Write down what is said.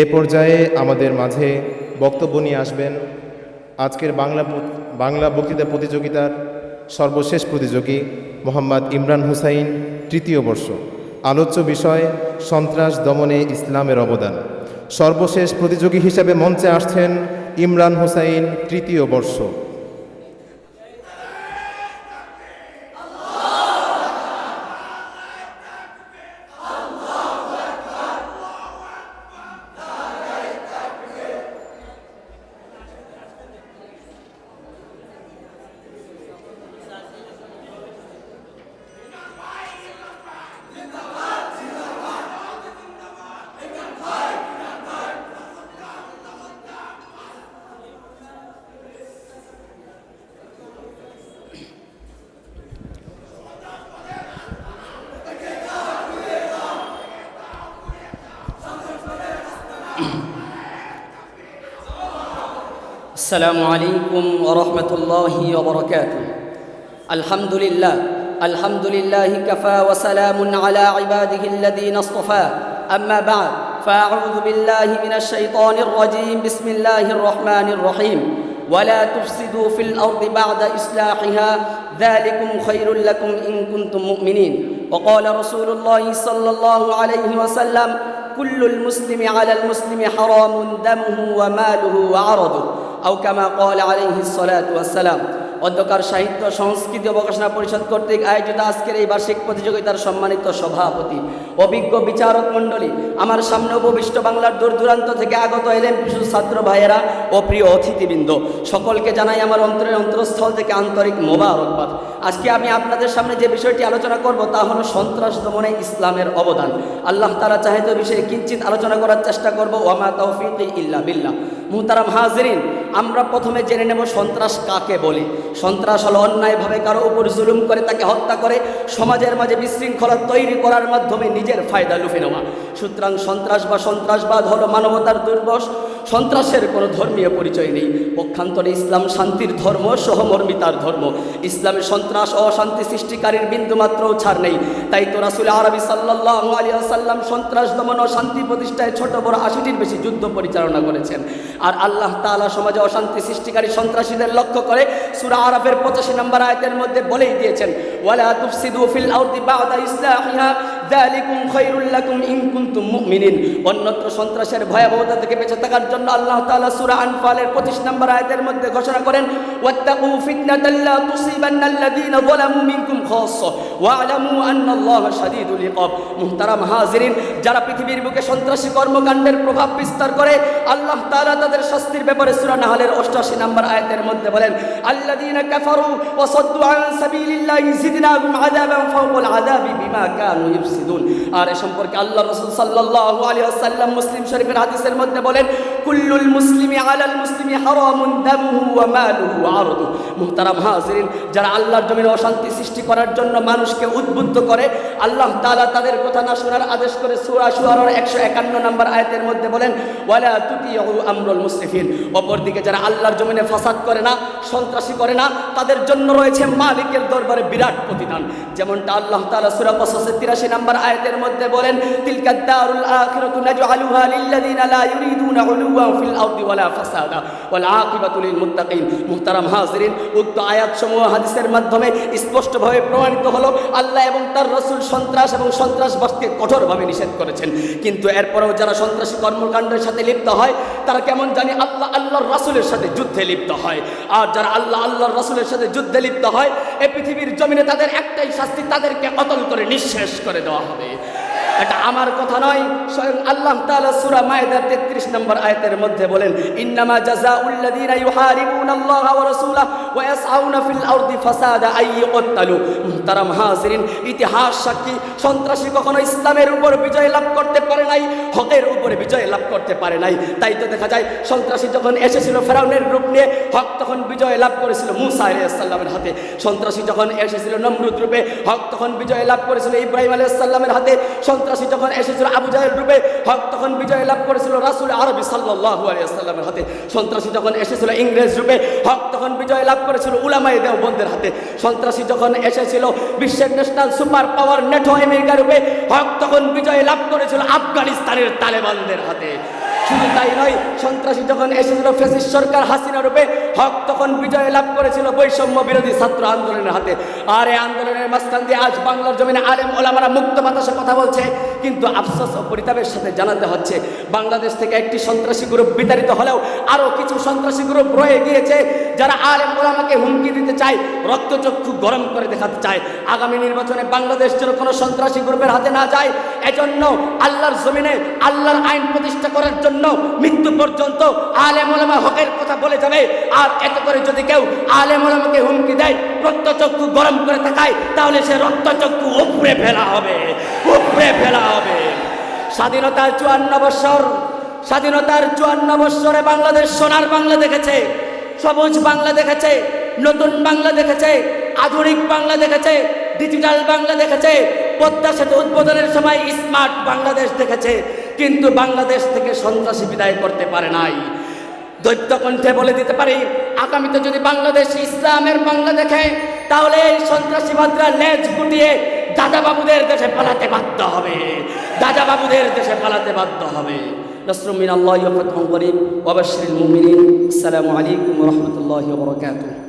এ পর্যায়ে আমাদের মাঝে বক্তব্য নিয়ে আসবেন আজকের বাংলা বাংলা বক্তৃতা প্রতিযোগিতার সর্বশেষ প্রতিযোগী মোহাম্মদ ইমরান হুসাইন তৃতীয় বর্ষ। আলোচ্য বিষয়, সন্ত্রাস দমনে ইসলামের অবদান। সর্বশেষ প্রতিযোগী হিসেবে মঞ্চে আসছেন ইমরান হুসাইন তৃতীয় বর্ষ। السلام عليكم ورحمة الله وبركاته. الحمد لله الحمد لله كفى وسلام على عباده الذين اصطفى. أما بعد فأعوذ بالله من الشيطان الرجيم. بسم الله الرحمن الرحيم. ولا تفسدوا في الأرض بعد إصلاحها. ذلكم خير لكم إن كنتم مؤمنين. وقال رسول الله صلى الله عليه وسلم كل المسلم على المسلم حرام دمه وماله وعرضه أو كما قال عليه الصلاة والسلام অধ্যকার সাহিত্য, সংস্কৃতি ও প্রকাশনা পরিষদ কর্তৃক আয়োজিত আজকের এই বার্ষিক প্রতিযোগিতার সম্মানিত সভাপতি, অভিজ্ঞ বিচারক মণ্ডলী, আমার সামনে উপবিষ্ট বাংলার দূর দূরান্ত থেকে আগত এলেন বিশেষ ছাত্র ভাইয়েরা ও প্রিয় অতিথিবৃন্দ, সকলকে জানাই আমার অন্তরের অন্তরস্থল থেকে আন্তরিক মোবারকবাদ। আজকে আমি আপনাদের সামনে যে বিষয়টি আলোচনা করব তা হলো সন্ত্রাস দমনে ইসলামের অবদান। আল্লাহ তারা চাহিত বিষয়ে কিঞ্চিত আলোচনা করার চেষ্টা করব ওয়ামা তৌফিক ইল্লা বিল্লাহ। মুহতারাম হাজরিন, আমরা প্রথমে জেনে নেব সন্ত্রাস কাকে বলি। সন্ত্রাস হলো অন্যায়ভাবে কারও উপর জুলুম করে তাকে হত্যা করে, সমাজের মাঝে বিশৃঙ্খলা তৈরি করার মাধ্যমে নিজের ফায়দা লুফে নেওয়া। সুতরাং সন্ত্রাস বা সন্ত্রাসবাদ হলো মানবতার দুর্বশ। সন্ত্রাসের কোনো ধর্মীয় পরিচয় নেই। পক্ষান্তরে ইসলাম শান্তির ধর্ম, সহমর্মিতার ধর্ম। ইসলামে সন্ত্রাস, অশান্তি সৃষ্টিকারীর বিন্দুমাত্রও ছাড় নেই। তাই তো রাসুল আরবি সাল্লাহ আলিয়া সাল্লাম সন্ত্রাস দমন ও শান্তি প্রতিষ্ঠায় ছোট বড় আশিটির বেশি যুদ্ধ পরিচালনা করেছেন। আর আল্লাহ তাআলা সমাজে অশান্তি সৃষ্টিকারী সন্ত্রাসীদের লক্ষ্য করে সুরা আরাফের পঁচাশি নম্বর আয়তের মধ্যে বলেই দিয়েছেন, ওয়ালা তুফসিদু ফিল ইসলাহিহা। যালিকুম খায়রুল লাকুম ইন কুনতুম অন্যত্র সন্ত্রাসের ভয়াবহতা থেকে বেঁচে থাকার জন্য আল্লাহ তাআলা সূরা আনফালের 25 নম্বর আয়াতের মধ্যে ঘোষণা করেন, ওয়াত্তাকু ফিতনাতাল লা ইকাব। মুহতারাম হাজিরিন, যারা পৃথিবীর বুকে সন্ত্রাসী কর্মকাণ্ডের প্রভাব বিস্তার করে, আল্লাহ তাআলা তাদের শাস্তির ব্যাপারে সূরা নাহলের 88 নম্বর আয়াতের মধ্যে বলেন, আল্লাযীনা কাফারু ওয়া সাদ্দু আন বিমা কানু আর এ সম্পর্কে আল্লাহ রসুল সাল্লাহ আলী আসাল্লাম মুসলিম শরীফের হাদিসের মধ্যে বলেন কুল্লুল মুসলিমি আলাল মুসলিমি হারামুন দামুহু ওয়া মালুহু ওয়া আরদুহু। মুহতারাম যারা আল্লাহর জমিনে অশান্তি সৃষ্টি করার জন্য মানুষকে উদ্বুদ্ধ করে, আল্লাহ তাআলা তাদের কথা না শোনার আদেশ করে সূরা শুআরার 151 নম্বর আয়াতের মধ্যে বলেন, ওয়ালা তুতিউ আমরুল মুসরিফিন। অপরদিকে যারা আল্লাহর জমিনে ফাসাদ করে না, সন্ত্রাসী করে না, তাদের জন্য রয়েছে মালিকের দরবারে বিরাট প্রতিদান। যেমনটা আল্লাহ তাআলা সূরা কসসের 83 নম্বর আয়াতের মধ্যে বলেন, তিলকা দারুল আখিরাতু নাজআলুহা লিল্লাযিনা লা ইউরিদুনা মাধ্যমে স্পষ্টভাবে প্রমাণিত হলো, আল্লাহ এবং তার রাসূল সন্ত্রাস এবং সন্ত্রাসবাদকে কঠোরভাবে নিষেধ করেছেন। কিন্তু এরপরেও যারা সন্ত্রাসী কর্মকাণ্ডের সাথে লিপ্ত হয়, তারা কেমন জানি আল্লাহ আল্লাহর রাসূলের সাথে যুদ্ধে লিপ্ত হয়। আর যারা আল্লাহ আল্লাহর রাসূলের সাথে যুদ্ধে লিপ্ত হয় এই পৃথিবীর জমিনে তাদের একটাই শাস্তি তাদেরকে কতল করে নিঃশেষ করে দেওয়া হবে। এটা আমার কথা নয়, স্বয়ং আল্লাহ তাআলা সূরা মায়েদার 33 নম্বর আয়াতের মধ্যে বলেন, ইন্নামা জাযাউল্লাযীনা ইউহারিবুনাল্লাহা ওয়া রাসূলাহু ইতিহাস সাক্ষী, সন্ত্রাসী কখনো ইসলামের উপর বিজয় লাভ করতে পারে নাই, হকের উপরে বিজয় লাভ করতে পারে নাই। তাই দেখা যায়, সন্ত্রাসী যখন এসেছিল ফেরাউনের হক তখন বিজয় লাভ করেছিল মুসা আলাইহিস হাতে। সন্ত্রাসী যখন এসেছিল নমরুদ রূপে, হক তখন বিজয় লাভ করেছিল ইব্রাহিম আলাইহিস সালামের হাতে। সন্ত্রাসী যখন এসেছিল আবু রূপে, হক তখন বিজয় লাভ করেছিল রাসূল আরবি সাল্লাল্লাহু আলাইহি হাতে। সন্ত্রাসী যখন এসেছিল ইংরেজ রূপে, হক তখন বিজয় লাভ করেছিল উলামায়ে দেওবন্দের হাতে। সন্ত্রাসী যখন এসেছিল, বিশ্বের national superpower NATO America রূপে হক তখন বিজয় লাভ করেছিল আফগানিস্তানের তালেবানদের হাতে। শুধু তাই নয়, সন্ত্রাসী যখন এসেছিল ফেসিস সরকার হাসিনা রূপে, হক তখন বিজয় লাভ করেছিল বৈষম্য বিরোধী ছাত্র আন্দোলনের হাতে। আর এই আন্দোলনের মাঝখান দিয়ে আজ বাংলার জমিনে আলেম ওলামারা মুক্ত বাতাসে কথা বলছে। কিন্তু আফসোস ও পরিতাপের সাথে জানাতে হচ্ছে, বাংলাদেশ থেকে একটি সন্ত্রাসী গ্রুপ বিতাড়িত হলেও আরও কিছু সন্ত্রাসী গ্রুপ রয়ে গিয়েছে, যারা আলেম ওলামাকে হুমকি দিতে চায়, রক্তচক্ষু গরম করে দেখাতে চায়। আগামী নির্বাচনে বাংলাদেশ যেন কোনো সন্ত্রাসী গ্রুপের হাতে না যায়, এজন্য আল্লাহর জমিনে আল্লাহর আইন প্রতিষ্ঠা করার জন্য মৃত্যু পর্যন্ত আলেম হকের কথা বলে যাবে। আর এত করে যদি কেউ আলেম ওলামাকে হুমকি দেয়, রক্তচক্ষু গরম করে থাকায় তাহলে সে রক্তচক্ষু উপড়ে ফেলা হবে, উপড়ে ফেলা হবে। স্বাধীনতার চুয়ান্ন বৎসর, স্বাধীনতার চুয়ান্ন বৎসরে বাংলাদেশ সোনার বাংলা দেখেছে। সবুজ বাংলা দেখেছে নতুন বাংলা দেখেছে আধুনিক বাংলা দেখেছে ডিজিটাল বাংলা দেখেছে পদ্মা সেতু উদ্বোধনের সময় স্মার্ট বাংলাদেশ দেখেছে কিন্তু বাংলাদেশ থেকে সন্ত্রাসী বিদায় করতে পারে নাই। দৈত্য কণ্ঠে বলে দিতে পারি, আগামীতে যদি বাংলাদেশ ইসলামের বাংলা দেখে, তাহলে এই সন্ত্রাসীবাদরা লেজ গুটিয়ে দাদাবাবুদের দেশে পালাতে বাধ্য হবে। দাদাবাবুদের দেশে পালাতে বাধ্য হবে। নসরুমিন আল্লাহ ফতহ করিম ওয়াবাশিরুল মুমিনিন। আসসালামু আলাইকুম রহমতুল্লাহ বারাকাতুহু।